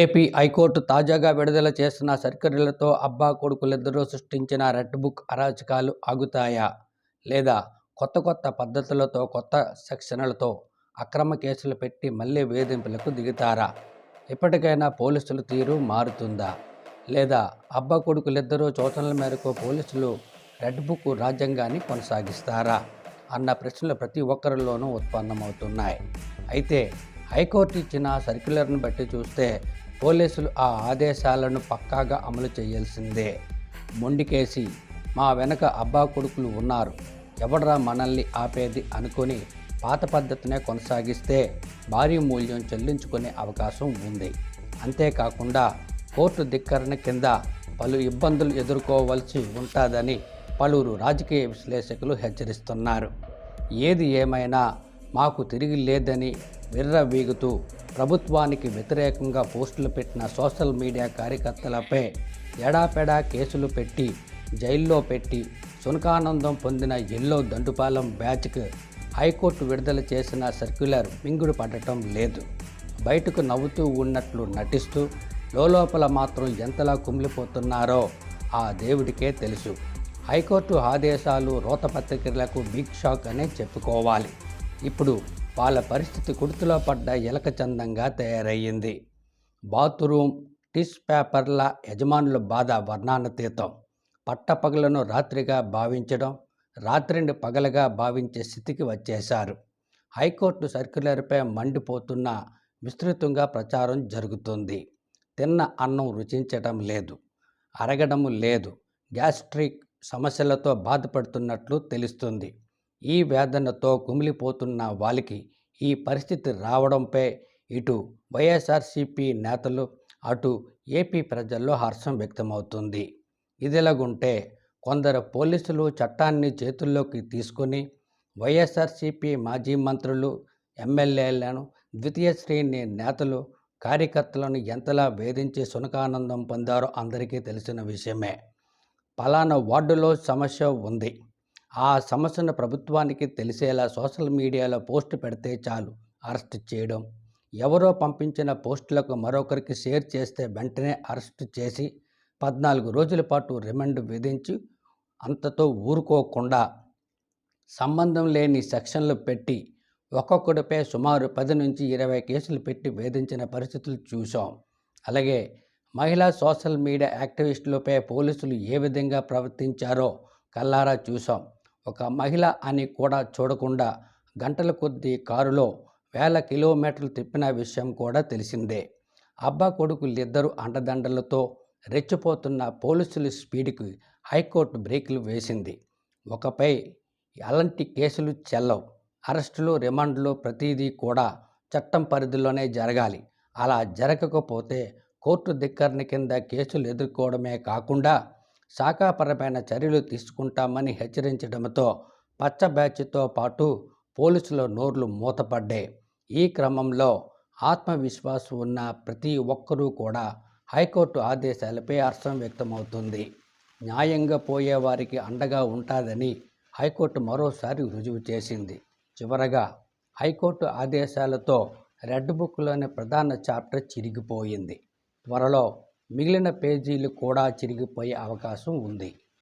AP high court తాజాగా విడుదల చేసిన సర్క్యులర్లతో అబ్బా కొడుకులిద్దరూ సృష్టించిన రెడ్ బుక్ అరాచకాలు ఆగుతాయా? లేదా కొత్త కొత్త పద్ధతులతో కొత్త సెక్షన్లతో అక్రమ కేసులు పెట్టి మళ్ళీ వేధింపులకు దిగుతారా? ఇప్పటికైనా పోలీసుల తీరు మారుతుందా? లేదా అబ్బా కొడుకులిద్దరూ సూచనల మేరకు పోలీసులు రెడ్ బుక్ రాజ్యాంగాన్ని కొనసాగిస్తారా? అన్న ప్రశ్నలు ప్రతి ఒక్కరిలోనూ ఉత్పన్నమవుతున్నాయి. అయితే హైకోర్టు ఇచ్చిన సర్క్యులర్ను బట్టి చూస్తే పోలీసులు ఆ ఆదేశాలను పక్కాగా అమలు చేయాల్సిందే. మొండికేసి మా వెనక అబ్బా కొడుకులు ఉన్నారు. ఎవడరా మనల్ని ఆపేది అనుకొని పాత పద్ధతినే కొనసాగిస్తే భారీ మూల్యం చెల్లించుకునే అవకాశం ఉంది. అంతేకాకుండా కోర్టు ధిక్కరణ కింద పలు ఇబ్బందులు ఎదుర్కోవలసి ఉంటుందని పలువురు రాజకీయ విశ్లేషకులు హెచ్చరిస్తున్నారు. ఏది ఏమైనా మాకు తిరిగి లేదని విర్రవీగుతూ ప్రభుత్వానికి వ్యతిరేకంగా పోస్టులు పెట్టిన సోషల్ మీడియా కార్యకర్తలపై ఎడాపెడా కేసులు పెట్టి జైల్లో పెట్టి సునకానందం పొందిన ఎల్లో దండుపాలెం బ్యాచ్కు హైకోర్టు విడుదల చేసిన సర్క్యులర్ మింగుడు పడటం లేదు. బయటకు నవ్వుతూ ఉన్నట్లు నటిస్తూ లోపల మాత్రం ఎంతలా కుమిలిపోతున్నారో ఆ దేవుడికే తెలుసు. హైకోర్టు ఆదేశాలు రోతపత్రికలకు బిగ్ షాక్ అనే చెప్పుకోవాలి. ఇప్పుడు వాళ్ళ పరిస్థితి కుర్తులో పడ్డ ఎలక చందంగా తయారయ్యింది. బాత్రూమ్ టిష్ పేపర్ల యజమానుల బాధ వర్ణానతీతం పట్టపగలను రాత్రిగా భావించడం రాత్రిని పగలగా భావించే స్థితికి వచ్చేశారు. హైకోర్టు సర్క్యులర్పై మండిపోతున్న విస్తృతంగా ప్రచారం జరుగుతుంది. తిన్న అన్నం రుచించటం లేదు అరగడం లేదు గ్యాస్ట్రిక్ సమస్యలతో బాధపడుతున్నట్లు తెలుస్తుంది. ఈ వేదనతో కుమిలిపోతున్న వాళ్ళకి ఈ పరిస్థితి రావడంపై ఇటు వైఎస్ఆర్సీపీ నేతలు అటు ఏపీ ప్రజల్లో హర్షం వ్యక్తమవుతుంది. ఇదిలాగుంటే కొందరు పోలీసులు చట్టాన్ని చేతుల్లోకి తీసుకుని వైఎస్ఆర్సీపీ మాజీ మంత్రులు ఎమ్మెల్యేలను ద్వితీయ శ్రేణి నేతలు కార్యకర్తలను ఎంతలా వేధించి సునకానందం పొందారో అందరికీ తెలిసిన విషయమే. పలానా వార్డులో సమస్య ఉంది. ఆ సమస్యను ప్రభుత్వానికి తెలిసేలా సోషల్ మీడియాలో పోస్ట్ పెడితే చాలు అరెస్ట్ చేయడం. ఎవరో పంపించిన పోస్టులకు మరొకరికి షేర్ చేస్తే వెంటనే అరెస్ట్ చేసి పద్నాలుగు రోజుల పాటు రిమాండ్ విధించి అంతతో ఊరుకోకుండా సంబంధం లేని సెక్షన్లు పెట్టి ఒక్కొక్కడిపై సుమారు పది నుంచి ఇరవై కేసులు పెట్టి వేధించిన పరిస్థితులు చూసాం అలాగే మహిళా సోషల్ మీడియా యాక్టివిస్టులపై పోలీసులు ఏ విధంగా ప్రవర్తించారో కల్లారా చూసాం ఒక మహిళ అని కూడా చూడకుండా గంటల కొద్దీ కారులో వేల కిలోమీటర్లు తిప్పిన విషయం కూడా తెలిసిందే. అబ్బా కొడుకులిద్దరు అండదండలతో రెచ్చిపోతున్న పోలీసుల స్పీడ్కి హైకోర్టు బ్రేకులు వేసింది. ఒకపై అలాంటి కేసులు చెల్లవు. అరెస్టులు రిమాండ్లు ప్రతిదీ కూడా చట్టం పరిధిలోనే జరగాలి. అలా జరగకపోతే కోర్టు ధిక్కరణ కింద కేసులు ఎదుర్కోవడమే కాకుండా శాఖాపరమైన చర్యలు తీసుకుంటామని హెచ్చరించడంతో పచ్చ బ్యాచ్తో పాటు పోలీసుల నోర్లు మూతపడ్డాయి. ఈ క్రమంలో ఆత్మవిశ్వాసం ఉన్న ప్రతి ఒక్కరూ కూడా హైకోర్టు ఆదేశాలపై హర్షం వ్యక్తమవుతుంది. న్యాయంగా పోయేవారికి అండగా ఉంటాదని హైకోర్టు మరోసారి రుజువు చేసింది. చివరగా హైకోర్టు ఆదేశాలతో రెడ్ బుక్లోని ప్రధాన చాప్టర్ చిరిగిపోయింది. త్వరలో మిగిలిన పేజీలు కూడా చిరిగిపోయే అవకాశం ఉంది.